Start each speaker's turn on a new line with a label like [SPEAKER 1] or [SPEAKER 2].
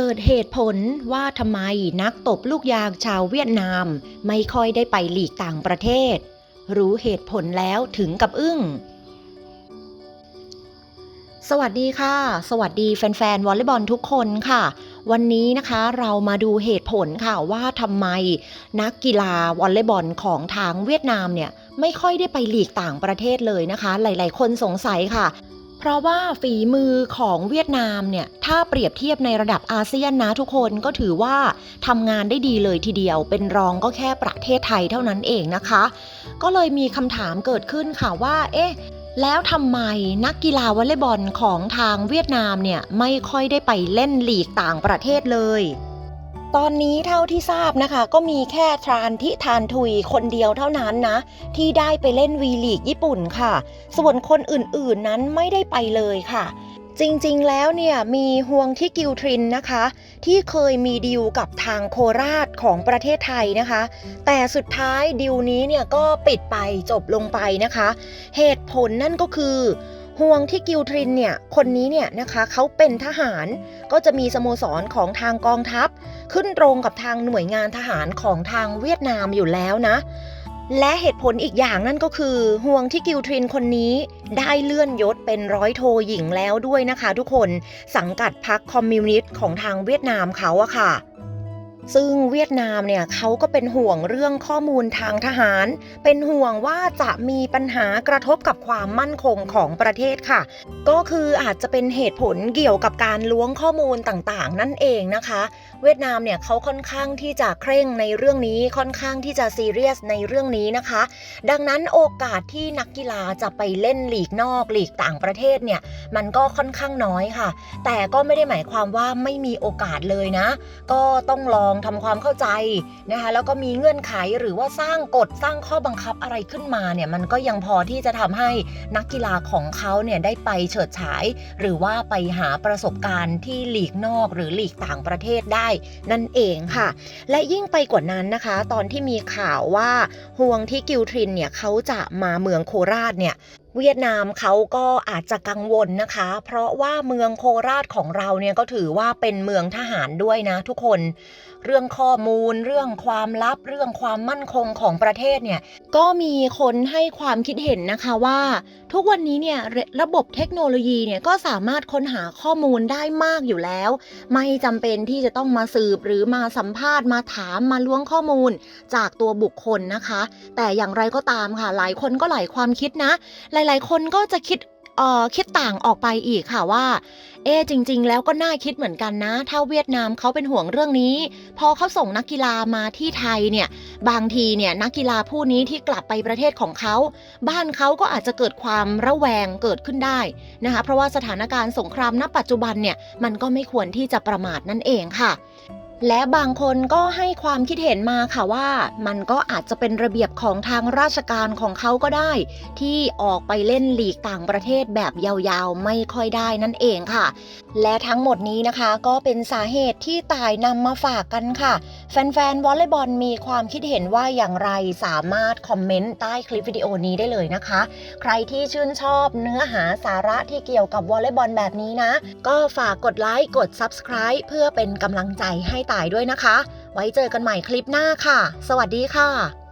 [SPEAKER 1] เปิดเหตุผลว่าทำไมนักตบลูกยางชาวเวียดนาม ไม่ค่อยได้ไปหลีกต่างประเทศ รู้เหตุผลแล้วถึงกับอึ้ง สวัสดีค่ะ สวัสดีแฟนๆวอลเลย์บอลทุกคนค่ะ วันนี้นะคะเรามาดูเหตุผลค่ะว่าทำไมนักกีฬาวอลเลย์บอลของทางเวียดนามเนี่ยไม่ค่อยได้ไปหลีกต่างประเทศเลยนะคะ หลายๆ คนสงสัยค่ะ เพราะว่าฝีมือของเวียดนามเนี่ยถ้าเปรียบเทียบในระดับอาเซียนนะทุกคนก็ถือว่าทำงานได้ดีเลยทีเดียว เป็นรองก็แค่ประเทศไทยเท่านั้นเองนะคะ ก็เลยมีคำถามเกิดขึ้นค่ะว่า เอ๊ะแล้วทำไมนักกีฬาวอลเลย์บอลของทางเวียดนามเนี่ยไม่ค่อยได้ไปเล่นลีกต่างประเทศเลย ตอนนี้เท่าที่ทราบนะคะ ก็มีแค่ทรานทิทานทุยคนเดียวเท่านั้นนะ ที่ได้ไปเล่นวีลีกญี่ปุ่นค่ะ ส่วนคนอื่นๆนั้นไม่ได้ไปเลยค่ะ จริงๆแล้วเนี่ยมีฮวงที่กิลทรินนะคะ ที่เคยมีดีลกับทางโคราชของประเทศไทยนะคะ แต่สุดท้ายดีลนี้เนี่ยก็ปิดไปจบลงไปนะคะ เหตุผลนั่นก็คือ ห่วงที่กิลทรินเนี่ยคนนี้เนี่ยนะคะเขาเป็นทหารก็จะมีสโมสรของทางกองทัพ ขึ้นตรงกับทางหน่วยงานทหารของทางเวียดนามอยู่แล้วนะ และเหตุผลอีกอย่างนั่นก็คือห่วงที่กิลทรินคนนี้ได้เลื่อนยศเป็นร้อยโทหญิงแล้วด้วยนะคะ ทุกคนสังกัดพรรคคอมมิวนิสต์ของทางเวียดนามเขาอะค่ะ ซึ่งเวียดนามเนี่ยเขาก็เป็นห่วงเรื่องข้อมูลทางทหาร เป็นห่วงว่าจะมีปัญหากระทบกับความมั่นคงของประเทศค่ะ ก็คืออาจจะเป็นเหตุผลเกี่ยวกับการล้วงข้อมูลต่างๆ นั่นเองนะคะ เวียดนามเนี่ยเขาค่อนข้างที่จะเคร่งในเรื่องนี้ค่อนข้างที่จะซีเรียสในเรื่องนี้นะคะ ดังนั้นโอกาสที่นักกีฬาจะไปเล่นหลีกนอกหลีกต่างประเทศเนี่ยมันก็ค่อนข้างน้อยค่ะ แต่ก็ไม่ได้หมายความว่าไม่มีโอกาสเลยนะ ก็ต้องลองทำความเข้าใจนะคะแล้วก็มีเงื่อนไขหรือว่าสร้างกฎสร้างข้อบังคับอะไรขึ้นมาเนี่ยมันก็ยังพอที่จะทำให้นักกีฬาของเขาเนี่ยได้ไปเฉิดฉาย หรือว่าไปหาประสบการณ์ที่หลีกนอกหรือหลีกต่างประเทศได้ นั่นเองค่ะ และยิ่งไปกว่านั้นนะคะ ตอนที่มีข่าวว่าห่วงที่กิลทรินเนี่ยเขาจะมาเมืองโคราชเนี่ยเวียดนามเขาก็อาจจะกังวลนะคะ เพราะว่าเมืองโคราชของเราเนี่ยก็ถือว่าเป็นเมืองทหารด้วยนะทุกคน เรื่องข้อมูล เรื่องความลับ เรื่องความมั่นคงของประเทศเนี่ยก็มีคนให้ความคิดเห็นนะคะว่า ทุกวันนี้เนี่ยระบบเทคโนโลยีเนี่ยก็สามารถค้นหาข้อมูลได้มากอยู่แล้ว ไม่จำเป็นที่จะต้องมาสืบหรือมาสัมภาษณ์มาถามมาล้วงข้อมูลจากตัวบุคคลนะคะ แต่อย่างไรก็ตามค่ะหลายคนก็หลายความคิดนะหลลายๆ คนก็จะคิดเอ่อคิดต่างออกไปอีกค่ะว่า เอ๊จริง ๆ แล้วก็น่าคิดเหมือนกันนะ ถ้าเวียดนามเขาเป็นห่วงเรื่องนี้ พอเขาส่งนักกีฬามาที่ไทยเนี่ย บางทีเนี่ยนักกีฬาผู้นี้ที่กลับไปประเทศของเขา บ้านเขาก็อาจจะเกิดความระแวงเกิดขึ้นได้นะคะ เพราะว่าสถานการณ์สงครามณปัจจุบันเนี่ยมันก็ไม่ควรที่จะประมาทนั่นเองค่ะ และบางคนก็ให้ความคิดเห็นมาค่ะว่ามันก็อาจจะเป็นระเบียบของทางราชการของเขาก็ได้ ที่ออกไปเล่นหลีกต่างประเทศแบบยาวๆ ไม่ค่อยได้นั่นเองค่ะ และทั้งหมดนี้นะคะก็เป็นสาเหตุที่ตายนำมาฝากกันค่ะ แฟนๆ วอลเลย์บอลมีความคิดเห็นว่าอย่างไรสามารถคอมเมนต์ใต้คลิปวิดีโอนี้ได้เลยนะคะ ใครที่ชื่นชอบเนื้อหาสาระที่เกี่ยวกับวอลเลย์บอลแบบนี้นะ ก็ฝากกดไลค์กด Subscribe เพื่อเป็นกำลังใจให้ตายด้วยนะคะ ไว้เจอกันใหม่คลิปหน้าค่ะ สวัสดีค่ะ